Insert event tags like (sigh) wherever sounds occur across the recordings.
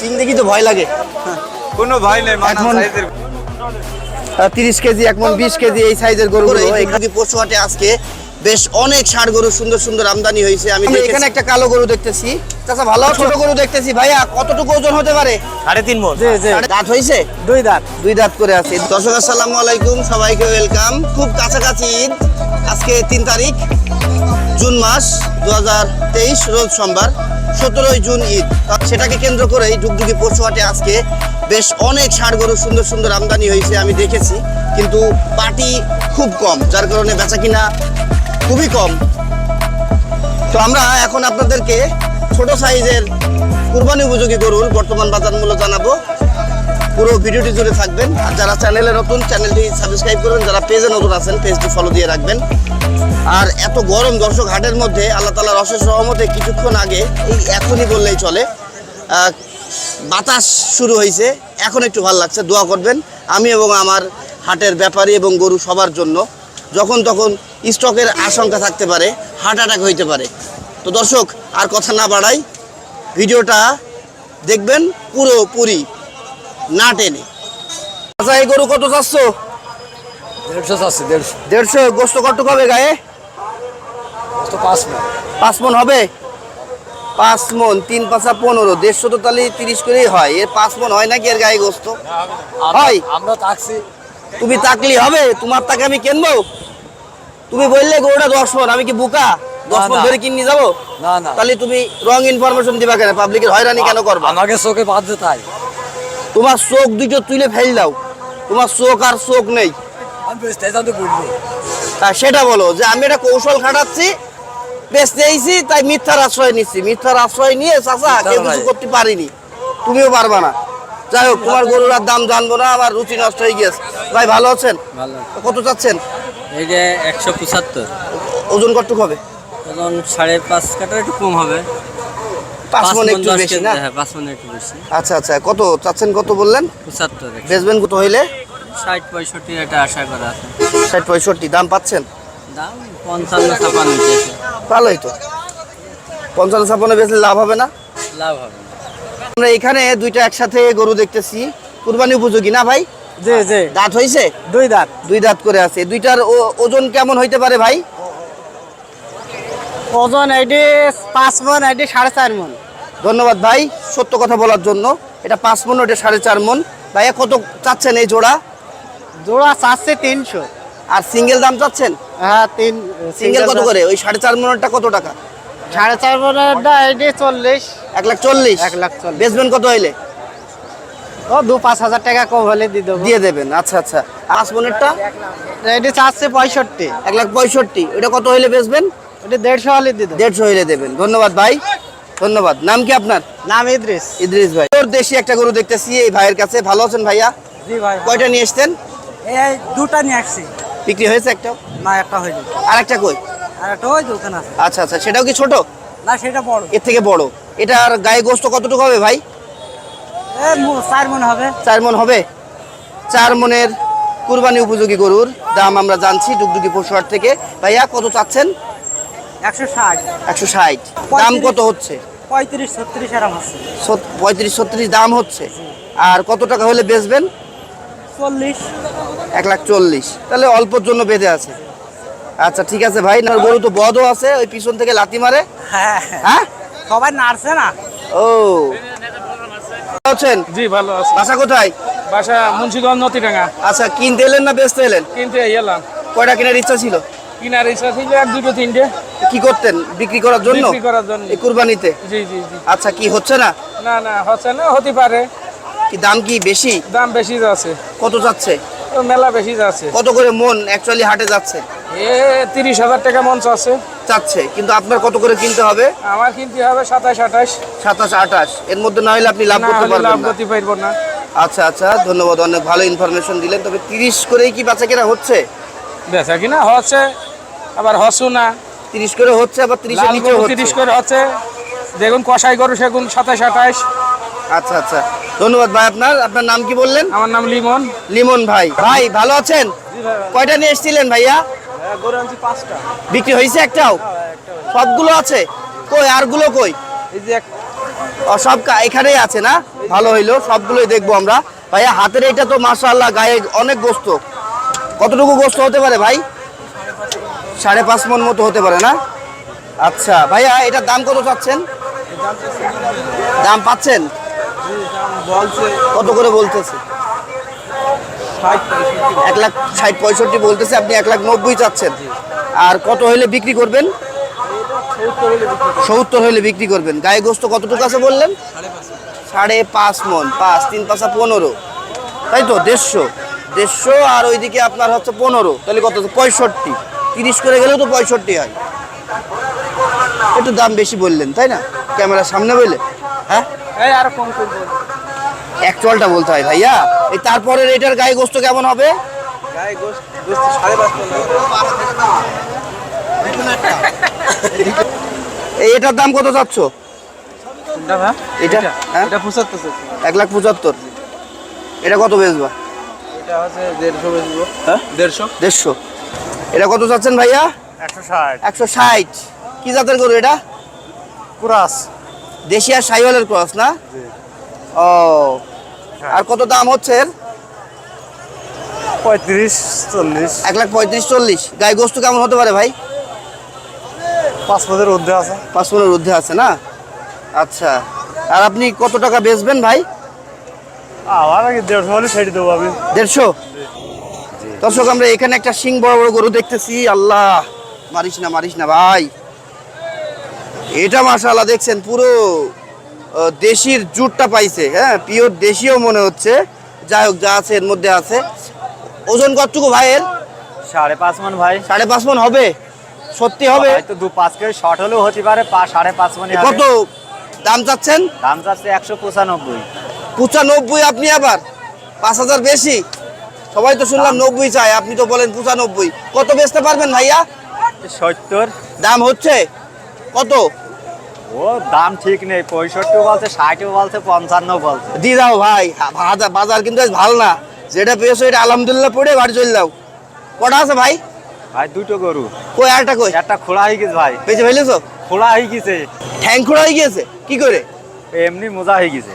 সিং দেখি তো ভয় লাগে। কোনো ভাই নেই মানা সাইজের তিরিশ কেজি এক মন বিশ কেজি এই সাইজের গরু এখানে পশু হাটে আজকে বেশ অনেক ষাড় গরু সুন্দর সুন্দর আমদানি হয়েছে আমি এখানে একটা কালো গরু দেখতেছি। চাচা ভালো ছোট গরু দেখতেছি। ভাইয়া কতটুকু ওজন হতে পারে? সাড়ে তিন মন। দাঁত হয়েছে? দুই দাঁত। দুই দাঁত করে আছে। দর্শক আসসালামু আলাইকুম সবাইকে ওয়েলকাম। খুব কাছাকাছি ঈদ। আজকে তিন তারিখ জুন মাস দু হাজার তেইশ রোজ সোমবার। সতেরোই জুন ঈদ। সেটাকে কেন্দ্র করেই ডুগডুগি পশু হাটে আজকে বেশ অনেক ষাড় গরু সুন্দর সুন্দর আমদানি হয়েছে আমি দেখেছি। কিন্তু পাটি খুব কম, যার কারণে বেচা কিনা খুবই কম। তো আমরা এখন আপনাদেরকে ছোট সাইজের কুরবানি উপযোগী গরুর বর্তমান বাজার মূল্য জানাব। পুরো ভিডিওটি জুড়ে থাকবেন। আর যারা চ্যানেলে নতুন, চ্যানেলটি সাবস্ক্রাইব করবেন। যারা পেজে নতুন আছেন, পেজটি ফলো দিয়ে রাখবেন। আর এত গরম দর্শক হাটের মধ্যে আল্লাহ তালার অশেষ রহমতে কিছুক্ষণ আগে এই এখনই বললেই চলে বাতাস শুরু হয়েছে। এখন একটু ভালো লাগছে দোয়া করবেন আমি এবং আমার হাটের ব্যাপারী এবং গরু সবার জন্য। যখন তখন স্টকের আশঙ্কা থাকতে পারে হার্ট অ্যাটাক হইতে পারে। তো দর্শক আর কথা না বাড়াই ভিডিওটা দেখবেন পুরোপুরি না টেনে। আচ্ছা এই গরু কত চাচ্ছ? দেড়শো আছে দেড়শো। দেড়শো গোস্ত কত হবে গায়ে? পাঁচ মন। মন হবে? পাঁচ মন তিন পাঁচা পনেরো দেড়শো তো তাহলে তিরিশ করেই হয়। এর পাঁচ মন হয় নাকি এর গায়ে গোস্ত? হয়? আমরা থাকছি। তুমি তাকলি হবে তোমার তাকে আমি কিনবো? তুমি বললে গরুটা দশ মন আমি কি বুকা? দশ মন ধরে কিনে যাব? না না। তাহলে তুমি রং ইনফরমেশন দিবা কেন? পাবলিকের হয়রানি কেন করবা? আমাকে চোখে বাঁধতে তাই। তোমার চোখ দুটো তুলে ফেল দাও। তোমার চোখ আর চোখ নেই। তা সেটা বলো যে আমি একটা কৌশল খাটাচ্ছি বেচতে এইছি তাই মিথ্যার আশ্রয় নিচ্ছি। মিথ্যার আশ্রয় নিয়ে চাচা কেউ কিছু করতে পারিনি। তুমিও পারবা না। যাই হোক তোমার গরুর আর দাম জানব না আমার রুচি নষ্ট হয়ে গেছে ভাই ভালো আছেন? ভালো কত চাচ্ছেন? এই যে একশো পঁচাত্তর। ওজন কতটুক হবে? এখন সাড়ে পাঁচ কাটার একটু কম হবে। পাঁচ মন একটু বেশি না? হ্যাঁ পাঁচ মন একটু বেশি। আচ্ছা আচ্ছা কত চাচ্ছেন কত বললেন? পঁচাত্তর। বেচবেন কত হইলে? ষাট পঁয়ষট্টি এটা আশা করা আছে। ষাট পঁয়ষট্টি দাম পাচ্ছেন? দাম পঞ্চান্ন ছাপান্ন ভালোই তো। পঞ্চান্ন ছাপ্পান্ন বেচলে লাভ হবে না? লাভ হবে না। আমরা এখানে দুইটা একসাথে গরু দেখতেছি। কুরবানি উপযোগী না ভাই? জি জি। দাঁত হয়েছে দুই দাঁত। দুই দাঁত করে আছে। দুইটার ও- ওজন কেমন হইতে পারে ভাই? ওজন এটি পাঁচ মন এটি সাড়ে চার মন। ধন্যবাদ ভাই সত্য কথা বলার জন্য। এটা পাঁচ মন ওটা সাড়ে চার মন। ভাইয়া কত চাচ্ছেন এই জোড়া? জোড়া চাচ্ছে তিনশো। আর সিঙ্গেল দাম চাচ্ছেন? হ্যাঁ তিন সিঙ্গেল কত করে? ওই সাড়ে চার মনেরটা কত টাকা? সাড়ে চার মনেরটা এটি চল্লিশ। এক লাখ চল্লিশ? এক লাখ চল্লিশ। বেচবেন কত হইলে? ও দু পাঁচ হাজার টাকা কম হলে দিয়ে দেবো। দিয়ে দেবেন আচ্ছা আচ্ছা। পাঁচ মনেরটা? এটি চাচ্ছে পঁয়ষট্টি। এক লাখ পঁয়ষট্টি। ওটা কত হইলে বেচবেন? এটি দেড়শো হলে দিয়ে দেবো। দেড়শো হইলে দেবেন। ধন্যবাদ ভাই। ধন্যবাদ। নাম কি আপনার? নাম ইদ্রিস। ইদ্রিস ভাই। তোর দেশি একটা গরু দেখতেছি এই ভাইয়ের কাছে। ভালো আছেন ভাইয়া? জি ভাই কয়টা নিয়ে এসছেন? এই দুটা নিয়ে আসছি। বিক্রি হয়েছে একটা? না একটা হয়নি। আর একটা কই? আর একটা ওই দোকান আছে। আচ্ছা আচ্ছা সেটাও কি ছোট? না সেটা বড়। এর থেকে বড়। এটা আর গায়ে গোস্ত কতটুকু হবে ভাই? চার মনে হবে। চার মন হবে? চার মনের কুরবানি উপযোগী গরুর দাম আমরা জানছি ডুগডুগি পশুহাট থেকে। ভাইয়া কত চাচ্ছেন? একশো ষাট। একশো ষাট। দাম কত হচ্ছে? পঁয়ত্রিশ ছত্রিশ এরম আছে। পঁয়ত্রিশ ছত্রিশ দাম হচ্ছে। আর কত টাকা হলে বেচবেন? চল্লিশ। এক লাখ চল্লিশ। তাহলে অল্পর জন্য বেঁধে আছে। আচ্ছা ঠিক আছে ভাই না গরু তো বদও আছে ওই পিছন থেকে লাথি মারে। হ্যাঁ। হ্যাঁ? সবাই নাড়ছে না? ও। আছেন? জি ভালো আছে। বাসা কোথায়? বাসা মুন্সিগঞ্জ নতিডাঙ্গা আচ্ছা কিনতে এলেন না বেচতে এলেন? কিনতে এলাম। কয়টা কেনার ইচ্ছা ছিল? কিনার ইচ্ছা ছিল এক দুটো তিনটে। কি করতেন? বিক্রি করার জন্য? বিক্রি করার জন্য। এই কুরবানিতে? জি জি জি। আচ্ছা কি হচ্ছে না? না না হচ্ছে না হতে পারে। কি দাম কি বেশি? দাম বেশি যাচ্ছে। কত যাচ্ছে? মেলা বেশি যাচ্ছে। কত করে মন অ্যাকচুয়ালি হাটে যাচ্ছে? এ তিরিশ হাজার টাকা মঞ্চ আছে চাচ্ছে কিন্তু আপনার কত করে কিনতে হবে? আমার কিনতে হবে সাতাশ আঠাশ। সাতাশ আঠাশ। এর মধ্যে না হলে আপনি লাভ করতে হলে লাভ করতে পারব না। আচ্ছা আচ্ছা ধন্যবাদ অনেক ভালো ইনফরমেশন দিলেন। তবে তিরিশ করেই কি বাচ্চা কেনা হচ্ছে? বেচা কিনা হচ্ছে আবার হসু না। তিরিশ করে হচ্ছে আবার তিরিশের গরু হচ্ছে। তিরিশ করে হচ্ছে। দেখুন কষাই গরু সেগুন সাতাশ আঠাশ। আচ্ছা আচ্ছা। ধন্যবাদ ভাই আপনার। আপনার নাম কি বললেন? আমার নাম লিমন। লিমন ভাই। ভাই ভালো আছেন? কয়টা নিয়ে এসেছিলেন ভাইয়া? পাঁচটা। বিক্রি হয়েছে একটাও? সবগুলো আছে? কই আরগুলো কই? এই যে সব এখানেই আছে না? ভালো হইল সবগুলোই দেখব আমরা। ভাইয়া হাতের এটা তো মাশাআল্লাহ গায়ে অনেক গোস্ত। কতটুকু গোস্ত হতে পারে ভাই? সাড়ে পাঁচ মন মতো হতে পারে না? আচ্ছা ভাইয়া এটার দাম কত চাচ্ছেন? দাম পাচ্ছেন? কত করে বলতেছে? এক লাখ ষাট পঁয়ষট্টি বলতেছে আপনি এক লাখ নব্বই চাচ্ছেন। আর কত হইলে বিক্রি করবেন? সত্তর হইলে বিক্রি করবেন। গায়ে গোস্ত কতটুকু আছে বললেন? সাড়ে পাঁচ মন। পাঁচ তিন পাঁচা পনেরো। তাই তো দেড়শো। দেড়শো আর ওইদিকে আপনার হচ্ছে পনেরো। তাহলে কত পঁয়ষট্টি। তিরিশ করে গেলেও তো পঁয়ষট্টি হয়। একটু দাম বেশি বললেন তাই না? ক্যামেরার সামনে বললে হ্যাঁ? এই আর কম করব অ্যাকচুয়ালটা বলতে হয় ভাইয়া। এই তারপরে এটার গায়ে গোস্ত কেমন হবে? এই এটার দাম কত চাচ্ছ? এটা হ্যাঁ? এটা পঁচাত্তর এক লাখ পঁচাত্তর। এটা কত বেচবা? এটা দেড়শো বেচবো। হ্যাঁ? দেড়শো? দেড়শো। এটা কত চাচ্ছেন ভাইয়া? একশো ষাট। একশো ষাট। কি জাতের গরু এটা? কুরাস। দেশি আর সাইওয়ালের ক্রস না? ও। আর কত দাম হচ্ছে এর? পঁয়ত্রিশ চল্লিশ। এক লাখ পঁয়ত্রিশ চল্লিশ। গায়ে গোস্ত কেমন হতে পারে ভাই? পাঁচ পদের ঊর্ধ্বে আছে। পাঁচ পনেরোর ঊর্ধ্বে আছে না? আচ্ছা। আর আপনি কত টাকা বেচবেন ভাই? আমার আগে দেড়শো হলে ছেড়ে দেবো আমি। দেড়শো? দর্শক আমরা এখানে একটা শিং বড় বড় গরু দেখতেছি। আল্লাহ! মারিস না মারিস না ভাই। এটা মাশাআল্লাহ দেখছেন পুরো দেশির জুটটা পাইছে হ্যাঁ? পিওর দেশিও মনে হচ্ছে। যাই হোক যা আছে এর মধ্যে আছে। ওজন কতটুকু ভাইয়ের? সাড়ে পাঁচ মন ভাই। সাড়ে পাঁচ মন হবে? সত্যি হবে? হয়তো দু পাঁচ কেজি শর্ট হলেও হতে পারে সাড়ে পাঁচ মনে কত দাম চাচ্ছেন? দাম চাচ্ছে একশো পঁচানব্বই। পঁচানব্বই আপনি আবার? পাঁচ হাজার বেশি? সবাই তো শুনলাম নব্বই চাই আপনি তো বলেন পঁচানব্বই। কত বেচতে পারবেন ভাইয়া? সত্তর। দাম হচ্ছে? কত? ও দাম ঠিক নেই পঁয়ষট্টি বলছে ষাটও বলছে পঞ্চান্ন বলছে। দিয়ে দাও ভাই বাজার- কিন্তু আজ ভালো না। যেটা পেয়েছ এটা আলহামদুলিল্লাহ পড়ে বাড়ি চলে যাও। কটা আছে ভাই? ভাই দুটো গরু। কই আরটা কই? একটা খোলা হয়ে গেছে ভাই। বেঁচে ফেলেছো? খোলা হয়ে গেছে। ঠ্যাং খোড়া হয়ে গিয়েছে? কি করে? এমনি মোজা হয়ে গেছে।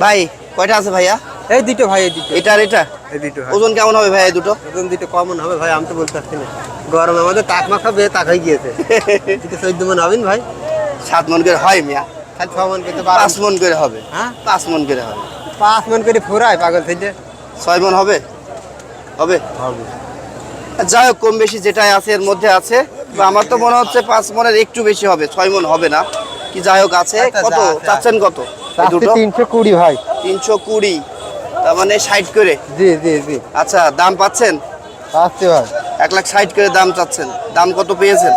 ভাই কয়টা আছে ভাইয়া? এই দুটো ভাই এই দুটো। এটা আর এটা? এই দুটো ওজন কেমন হবে ভাই এই দুটো? ওজন দুটো কমন হবে ভাই আমি তো বলতে পারছি না। গরম আমাদের তাক মাখা বেয়ে তাক হয়ে গিয়েছে। (laughs) চোদ্দ মন হবেন ভাই। সাত মন করে হয় মিয়া। খালি ছ মন কিন্তু পাঁচ মন করে হবে। হ্যাঁ? পাঁচ মন করে হবে পাঁচ মন করে ফুরায় পাগল থেকে। ছয় মন হবে? হবে? হবে। যাই হোক কম বেশি যেটাই আছে এর মধ্যে আছে। আমার তো মনে হচ্ছে পাঁচ মনের একটু বেশি হবে ছয় মন হবে না। কি যাই হোক আছে। আচ্ছা, কত? যা। চাচ্ছেন কত? দুটো? তিনশো কুড়ি ভাই। তিনশো কুড়ি। তার মানে ষাট করে। জি জি জি। আচ্ছা দাম পাচ্ছেন? আসছে ভাই। এক লাখ ষাট করে দাম চাচ্ছেন। দাম কত পেয়েছেন?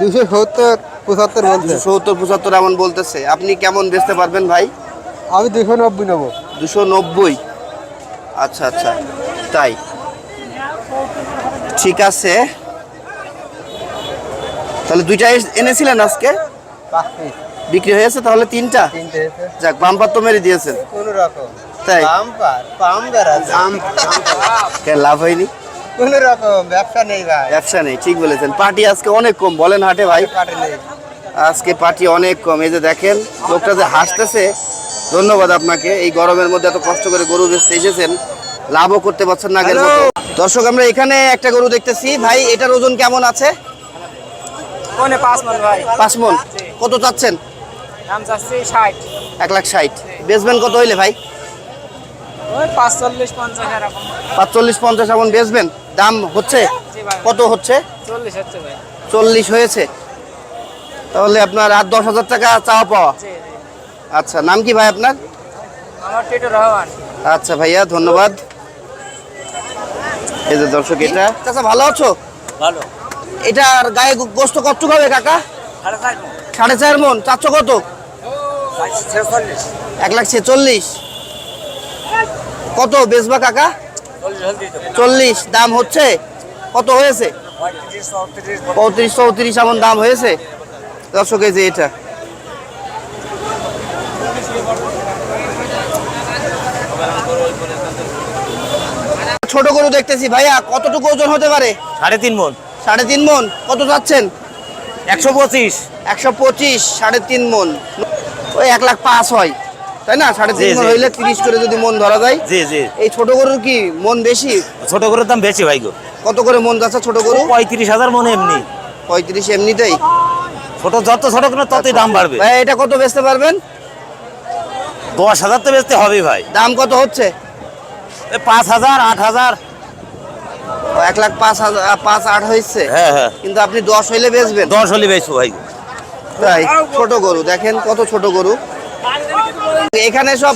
দুশো সত্তর পঁচাত্তর বলছে। সত্তর পঁচাত্তর এমন বলতেছে। আপনি কেমন বেচতে পারবেন ভাই? আমি দুশো নব্বই নেব। দুশো নব্বই? আচ্ছা আচ্ছা। তাই। ঠিক আছে। তাহলে দুইটা এনেছিলেন আজকে? বিক্রি হয়েছে তাহলে তিনটা? যাক বাম্পার তো মেরে দিয়েছেন। কোনো রকম। তাই। দাম কেন লাভ হয়নি? কোনো রকম ব্যবসা নেই ভাই। ব্যবসা নেই ঠিক বলেছেন। পার্টি আজকে অনেক কম বলেন হাটে ভাই। নেই। আজকে পার্টি অনেক কম এই যে দেখেন লোকটা যে হাসতেছে ধন্যবাদ আপনাকে। এই গরমের মধ্যে এত কষ্ট করে গরু বেচতে এসেছেন লাভও করতে পারছেন না আগের মতো। দর্শক আমরা এখানে একটা গরু দেখতেছি। ভাই এটার ওজন কেমন আছে? পাঁচ মন কত চাচ্ছেন? ষাট। এক লাখ ষাট। বেচবেন কত হইলে ভাই? পাঁচচল্লিশ পঞ্চাশ পাঁচচল্লিশ পঞ্চাশ এমন বেচবেন? দাম হচ্ছে? কত হচ্ছে? চল্লিশ হচ্ছে ভাই। চল্লিশ হয়েছে। তাহলে আপনার আর দশ হাজার টাকা চাওয়া পাওয়া? আচ্ছা নাম কি ভাই আপনার? আমার টিটু রহমান। আচ্ছা ভাইয়া ধন্যবাদ। এই যে দর্শক এটা। চাচা ভালো আছো? ভালো। এটার গায়ে গোস্ত কতটুকু হবে কাকা? সাড়ে চার মন। চারশো কত এক লাখ ছেচল্লিশ। কত বেচবা কাকা? চল্লিশ। দাম হচ্ছে? কত হয়েছে? পঁয়ত্রিশ চৌত্রিশ এমন দাম হয়েছে? দর্শক এই যে এটা। ছোট গরু দেখতেছি ভাইয়া কতটুকু ওজন হতে পারে? সাড়ে তিন মন। সাড়ে তিন মন। কত যাচ্ছেন? একশো পঁচিশ। একশো পঁচিশ সাড়ে তিন মন। ওই এক লাখ পাঁচ হয়। তাই না? সাড়ে তিন মন হইলে তিরিশ করে যদি মন ধরা যায় জি জি। এই ছোট গরুর কি মন বেশি? ছোট গরুর দাম বেশি ভাই গো। কত করে মন যাচ্ছে ছোট গরু? পঁয়ত্রিশ হাজার মনে এমনি। পঁয়ত্রিশ এমনিতেই? ছোট যত ছোট কিনা ততই দাম বাড়বে। ভাই এটা কত বেচতে পারবেন? দশ হাজার তো বেচতে হবে ভাই। দাম কত হচ্ছে? পাঁচ হাজার আট হাজার। এক লাখ পাঁচ হাজার পাঁচ আট হয়েছে। হ্যাঁ হ্যাঁ। কিন্তু আপনি দশ হইলে বেচবেন? দশ হলে বেচবো ভাই। তাই ছোট গরু। দেখেন কত ছোট গরু। এখানে সব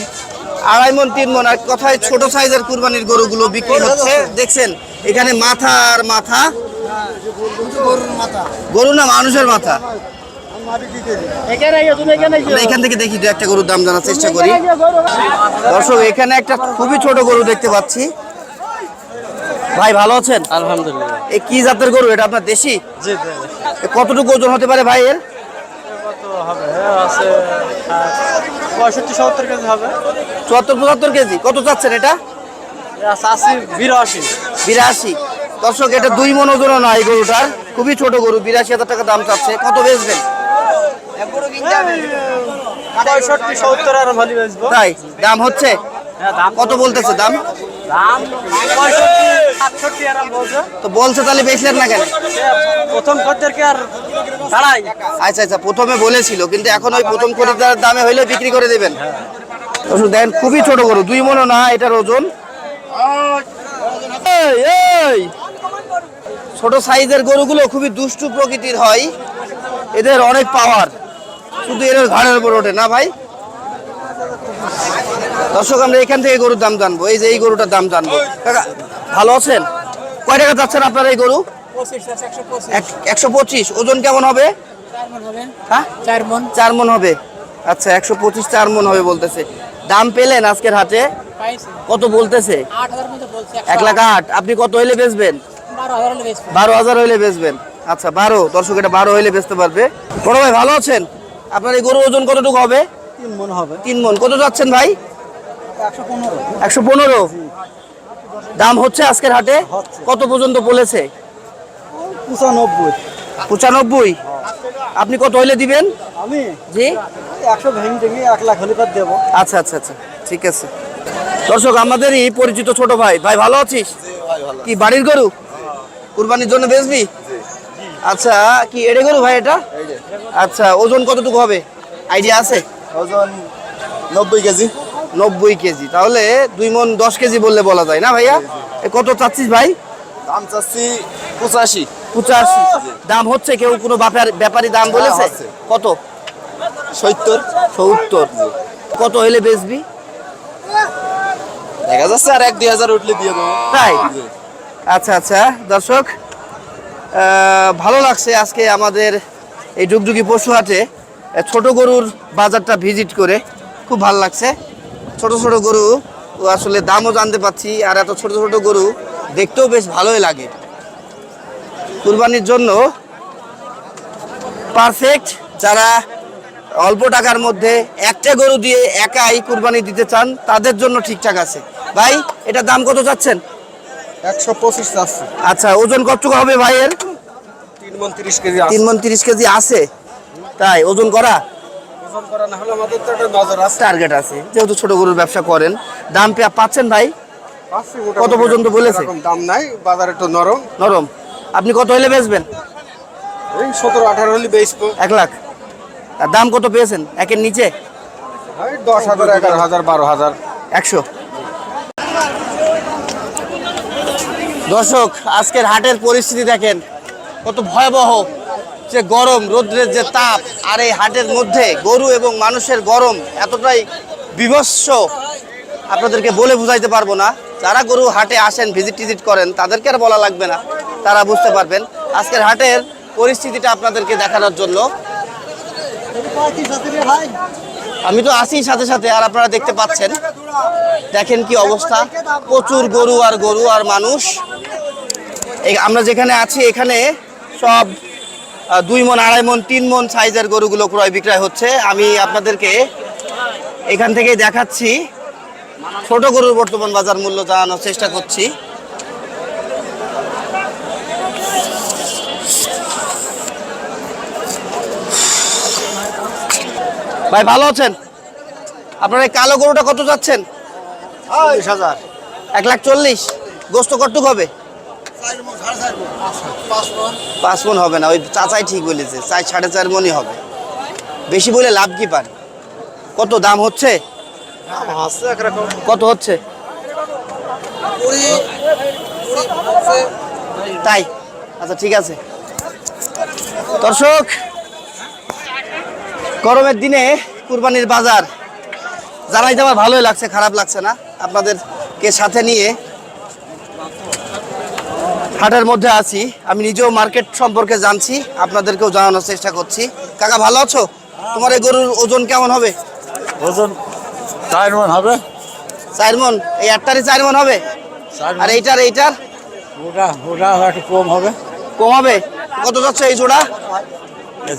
আড়াই মন তিন মন আর কথায় ছোট সাইজের কুরবানির গরুগুলো বিক্রি হচ্ছে। দেখছেন এখানে মাথা আর মাথা। গরু না মানুষের মাথা। এখান থেকে দেখি দু একটা গরুর দাম জানার চেষ্টা করি। দর্শক এখানে একটা খুবই ছোট গরু দেখতে পাচ্ছি। ভাই ভালো আছেন? আলহামদুলিল্লাহ। এই কি জাতের গরু? এটা আপনার দেশি? কতটুকু ওজন হতে পারে ভাই এর? পঁয়ষট্টি সত্তর কেজি হবে। চুয়াত্তর পঁচাত্তর কেজি। কত চাচ্ছেন এটা? আশি বিরাশি। বিরাশি। দর্শক এটা দুই মন ওজন না এই গরুটার। খুবই ছোট গরু বিরাশি হাজার টাকা দাম চাচ্ছে। কত বেচবেন? পঁয়ষট্টি সত্তর আর ভালো বেচবো। তাই? দাম হচ্ছে? হ্যাঁ কত বলতেছে দাম? তো বলছে তাহলে বেচলেন না কেন? প্রথম খদ্দেরকে আর দাঁড়াই আচ্ছা আচ্ছা প্রথমে বলেছিল কিন্তু এখন ওই প্রথম দামে হইলে বিক্রি করে দেবেন। দেখেন খুবই ছোট গরু দুই মনও না এটার ওজন। ছোট সাইজের গরুগুলো খুবই দুষ্টু প্রকৃতির হয়। এদের অনেক পাওয়ার শুধু এদের ঘাড়ের উপর ওঠে না ভাই? দর্শক, আমরা এখান থেকে গরুর দাম জানব। এই যে এই গরুটার দাম জানব। কাকা, ভালো আছেন? কয় টাকা যাচ্ছেন আপনার এই গরু? একশো পঁচিশ। ওজন কেমন হবে? হ্যাঁ? চার মন হবে। আচ্ছা একশো পঁচিশ চার মন হবে বলতেছে। দাম পেলেন আজকের হাটে? কত বলতেছে? এক লাখ আট। আপনি কত হইলে বেচবেন? বারো হাজার হইলে বেচবেন। আচ্ছা বারো। দর্শক, এটা বারো হইলে বেচতে পারবে। বড় ভাই, ভালো আছেন? আপনার এই গরু ওজন কতটুকু হবে? তিন মন হবে। তিন মন। কত যাচ্ছেন ভাই? একশো পনেরো। দাম হচ্ছে আজকের হাটে? কত পর্যন্ত বলেছে? পঁচানব্বই। পঁচানব্বই। আপনি কত হইলে দিবেন? আমি? জি? একশো ভেঙে ভেঙে এক লাখ হলে দেবো। আচ্ছা আচ্ছা আচ্ছা। ঠিক আছে। দর্শক আমাদেরই পরিচিত ছোট ভাই। ভাই ভালো আছিস? কি বাড়ির গরু? কুরবানির জন্য বেচবি? আচ্ছা কি এড়ে গরু ভাই এটা? আচ্ছা ওজন কতটুকু হবে? আইডিয়া আছে? ওজন নব্বই কেজি। নব্বই কেজি। তাহলে দুই মন দশ কেজি বললে বলা যায় না ভাইয়া? কত চাচ্ছিস ভাই? দাম চাচ্ছি পঁচাশি। পঁচাশি। দাম হচ্ছে কেউ কোনো ব্যাপার- দাম বলেছে? কত? সত্তর। সত্তর। কত হইলে বেচবি? দেখা যাচ্ছে আর এক দুই হাজার উঠলে দিয়ে দেবো। তাই? আচ্ছা আচ্ছা দর্শক ভালো লাগছে আজকে আমাদের এই ডুগডুগি পশু হাটে ছোট গরুর বাজারটা ভিজিট করে খুব ভালো লাগছে। ছোট ছোট গরু আসলে দামও জানতে পাচ্ছি আর এত ছোট ছোট গরু দেখতেও বেশ ভালোই লাগে। কুরবানির জন্য পারফেক্ট যারা অল্প টাকার মধ্যে একটা গরু দিয়ে একাই কুরবানি দিতে চান তাদের জন্য ঠিকঠাক আছে। ভাই এটা দাম কত চাচ্ছেন? একশো পঁচিশ আচ্ছা ওজন কতটুকু হবে ভাইয়ের? তিন মন তিরিশ কেজি তিন মন তিরিশ কেজি আছে। তাই ওজন করা? ওজন করা না হলে আমাদের তো একটা নজর আছে। টার্গেট আছে। যেহেতু ছোট গরুর ব্যবসা করেন দাম পে- পাচ্ছেন ভাই? কত পর্যন্ত বলেছে? দাম নাই বাজার একটু নরম। নরম। আপনি কত হইলে বেচবেন? এই সতেরো আঠারো হলে বেচবো। এক লাখ। আর দাম কত পেয়েছেন? একের নিচে? দশ হাজার এগারো হাজার বারো হাজার। একশো। দর্শক আজকের হাটের পরিস্থিতি দেখেন। কত ভয়াবহ। যে গরম রৌদ্রের যে তাপ আর এই হাটের মধ্যে গরু এবং মানুষের গরম এতটাই বিভৎস, আপনাদেরকে বলে বুঝাইতে পারব না। যারা গরু হাটে আসেন ভিজিট টিজিট করেন, তাদেরকে আর বলা লাগবে না। তারা বুঝতে পারবেন। আজকের হাটের পরিস্থিতিটা আপনাদেরকে দেখানোর জন্য। আমি তো আসি সাথে সাথে, আর আপনারা দেখতে পাচ্ছেন। দেখেন কি অবস্থা। প্রচুর গরু আর গরু আর মানুষ। আমরা যেখানে আছি, এখানে সব দুই মন আড়াই মন তিন মন সাইজের গরুগুলো ক্রয় বিক্রয় হচ্ছে। আমি আপনাদেরকে এখান থেকেই দেখাচ্ছি। ছোট গরুর বর্তমান বাজার মূল্য জানানোর চেষ্টা করছি। ভাই ভালো আছেন? আপনার এই কালো গরুটা কত যাচ্ছেন? হাজার। এক লাখ চল্লিশ। গোস্ত কটুক হবে? পাঁচ মন হবে না, ওই চাচাই ঠিক বলেছে সাড়ে চার মনই হবে। বেশি বলে লাভ কি পান কত দাম হচ্ছে? কত হচ্ছে? তাই? আচ্ছা ঠিক আছে। দর্শক, গরমের দিনে কুরবানির বাজার জানাইতে আমার ভালোই লাগছে, খারাপ লাগছে না। আপনাদেরকে সাথে নিয়ে হাটের মধ্যে আছি। আমি নিজেও মার্কেট সম্পর্কে জানছি আপনাদেরকেও জানানোর চেষ্টা করছি। কাকা ভালো আছো? তোমার এই গরুর ওজন কেমন হবে? ওজন চার মন হবে। চার মন? এই একটারই চার মন হবে? আর এইটার এইটার? ওটা ওটা একটু কম হবে। কম হবে? কত যাচ্ছে এই জোড়া?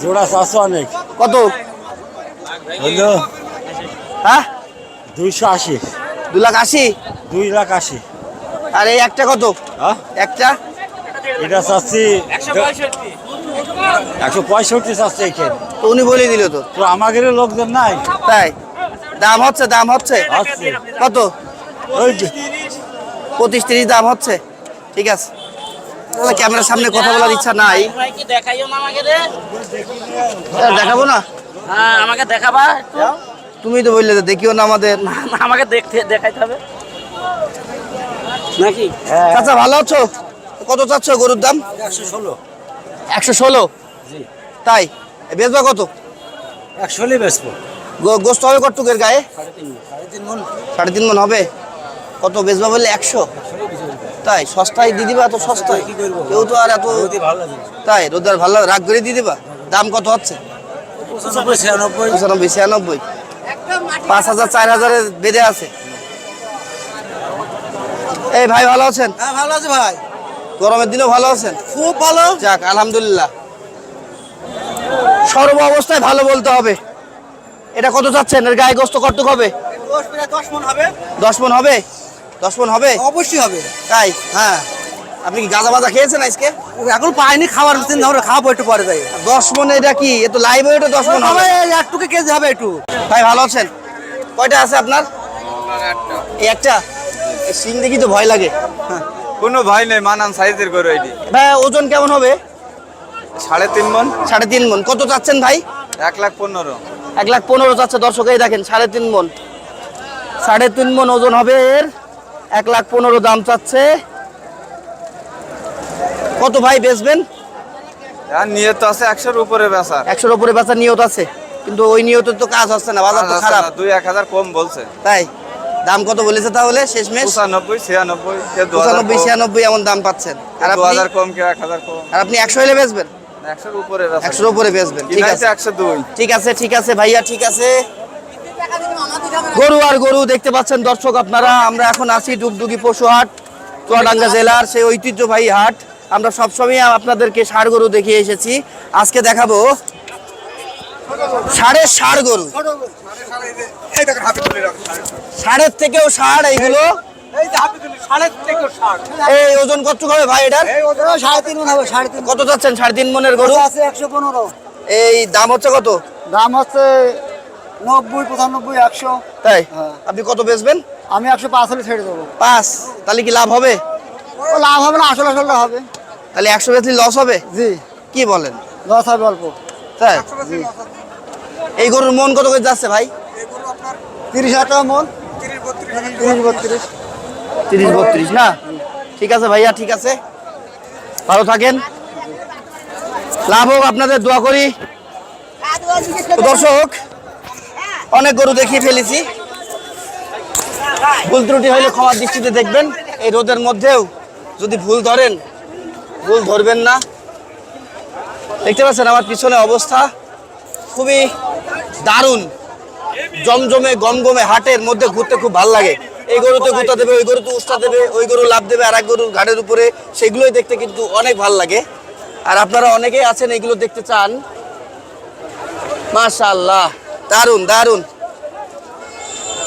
জোড়া চারশো অনেক। কত? হলো হ্যাঁ? দুইশো আশি। দু লাখ আশি? দুই লাখ আশি। আর এই একটা কত? হ্যাঁ? একটা? এটা চাচ্ছি একশো পঁয়ষট্টি। চাচ্ছে এখানে তো উনি বলে দিল তো। তো আমাদের লোকজন নাই। তাই? দাম হচ্ছে দাম হচ্ছে। হচ্ছে। কত? ওই যে, পঁচিশ তিরিশ দাম হচ্ছে। ঠিক আছে। তাহলে ক্যামেরার সামনে কথা বলার ইচ্ছা নাই। কি দেখাইও না আমাকে রে এ, দেখাবো না? হ্যাঁ আমাকে দেখাবা একটু তুমি তো বললে যে দেখিও না আমাদের। আমাকে দেখতে দেখাইতে হবে। নাকি? চাচা ভালো আছো? কত চাচ্ছ গরুর দাম? একশো ষোলো। একশো ষোলো? তাই? বেচবা কত? একশোই বেচবো। গোস্ত হবে কটুকের গায়ে? সাড়ে তিন মন হবে? কত বেচবা বললে একশো? তাই? সস্তায় দিয়ে দিবা এত সস্তায় কেউ তো আর এত তাই? রোদার ভালো রাগ করে দিয়ে দিবা? দাম কত হচ্ছে? পঁচানব্বই ছিয়ানব্বই। পাঁচ হাজার চার হাজারে বেঁধে আছে। এই ভাই ভালো আছেন? হ্যাঁ ভালো আছে ভাই। গরমের দিনেও ভালো আছেন? খুব ভালো। যাক আলহামদুলিল্লাহ। সর্ব অবস্থায় ভালো বলতে হবে। এটা কত চাচ্ছেন? এর গায়ে গোস্ত কটুক হবে? দশ মন হবে। দশ মন হবে? দশ মন হবে? অবশ্যই হবে। তাই? হ্যাঁ। আপনি কি গাঁজা বাজা খেয়েছেন আজকে? এখন পাইনি খাবার চিন্তা আমরা খাব একটু পরে যাই। দশ মন এটা কি? এ তো লাইভ ওয়েটে দশ মন হবে। একটুকে কেজি হবে একটু। ভাই ভালো আছেন? কয়টা আছে আপনার? এই একটা? এই সিং দেখি তো ভয় লাগে। কোনো ভাই নেই মানান সাইজের গরু এটি। ভাই ওজন কেমন হবে? সাড়ে তিন মন। সাড়ে তিন মন। কত চাচ্ছেন ভাই? এক লাখ পনেরো। এক লাখ পনেরো চাচ্ছে দর্শক এই দেখেন সাড়ে তিন মন। সাড়ে তিন মন ওজন হবে এর। এক লাখ পনেরো দাম চাচ্ছে। কত ভাই বেচবেন? আর নিয়ে আছে একশোর উপরে বেচার একশোর উপরে বেচার নিয়ত আছে কিন্তু ওই নিয়তের তো কাজ হচ্ছে না বাজার তো খারাপ। দুই এক হাজার কম বলছে। তাই? দাম কত বলেছে তাহলে? শেষমেশ? পঁচানব্বই ছিয়ানব্বই পঁচানব্বই ছিয়ানব্বই এমন দাম পাচ্ছেন। আর দু আপনি? হাজার কম কেউ এক হাজার কম। আর আপনি একশো হলে বেচবেন? একশোর উপরে একশোর উপরে বেচবেন ঠিক আছে। একশো দুই। ঠিক আছে ঠিক আছে ভাইয়া ঠিক আছে। গরু আর গরু দেখতে পাচ্ছেন দর্শক আপনারা। আমরা এখন আছি ডুগডুগি পশু হাট চুয়াডাঙ্গা জেলার সেই ঐতিহ্যবাহী হাট। আমরা সবসময় আপনাদেরকে ষাড় গরু দেখিয়ে এসেছি। আজকে দেখাবো ষাড়ের ষাড় গরু। ষাড়ের থেকেও ষাড় এইগুলো? এই ওজন কত হবে ভাই এটার? সাড়ে তিন মন হবে সাড়ে তিন কত সাড়ে তিন মনের গরু? আছে একশো পনেরো। এই দাম হচ্ছে কত? দাম হচ্ছে নব্বই পঁচানব্বই একশো। তাই? হ্যাঁ। আপনি কত বেচবেন? আমি একশো পাঁচ হলে ছেড়ে দেবো। পাঁচ? তাহলে কি লাভ হবে? লাভ হবে না আসল আসলটা হবে। তাহলে একশো বেচলে লস হবে? জি। কি বলেন? লস হবে অল্প। তাই? এই গরুর মন কত করে যাচ্ছে ভাই? তিরিশ হাজার টাকা মন। তিরিশ বত্রিশ। তিরিশ বত্রিশ, না? ঠিক আছে ভাইয়া, ঠিক আছে। ভালো থাকেন। লাভ হোক, আপনাদের দোয়া করি। দর্শক, অনেক গরু দেখিয়ে ফেলেছি। ভুল ত্রুটি হইলে ক্ষমার দৃষ্টিতে দেখবেন। এই রোদের মধ্যেও যদি ভুল ধরেন, ভুল ধরবেন না। দেখতে পাচ্ছেন আমার পিছনে অবস্থা খুবই দারুণ। জমজমে, গমগমে হাটের মধ্যে ঘুরতে খুব ভালো লাগে। এই গরুতে গুতা দেবে, ওই গরুতে উস্তা দেবে, ওই গরু লাভ দেবে আর এক গরুর ঘাটের উপরে, সেগুলোই দেখতে কিন্তু অনেক ভালো লাগে। আর আপনারা অনেকেই আছেন, এগুলো দেখতে চান। মাশাআল্লাহ দারুণ দারুণ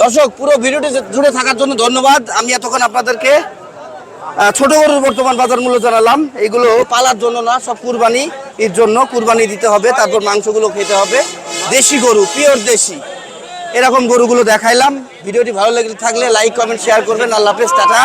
দর্শক, পুরো ভিডিওটি জুড়ে থাকার জন্য ধন্যবাদ। আমি এতক্ষণ আপনাদেরকে ছোট গরুর বর্তমান বাজার মূল্য জানালাম। এগুলো পালার জন্য না, সব কুরবানি এর জন্য। কুরবানি দিতে হবে, তারপর মাংসগুলো খেতে হবে। দেশি গরু পিওর দেশি। এরকম গরুগুলো দেখাইলাম। ভিডিওটি ভালো লাগলে থাকলে লাইক কমেন্ট শেয়ার করবেন। আল্লাহ হাফেজ টাটা।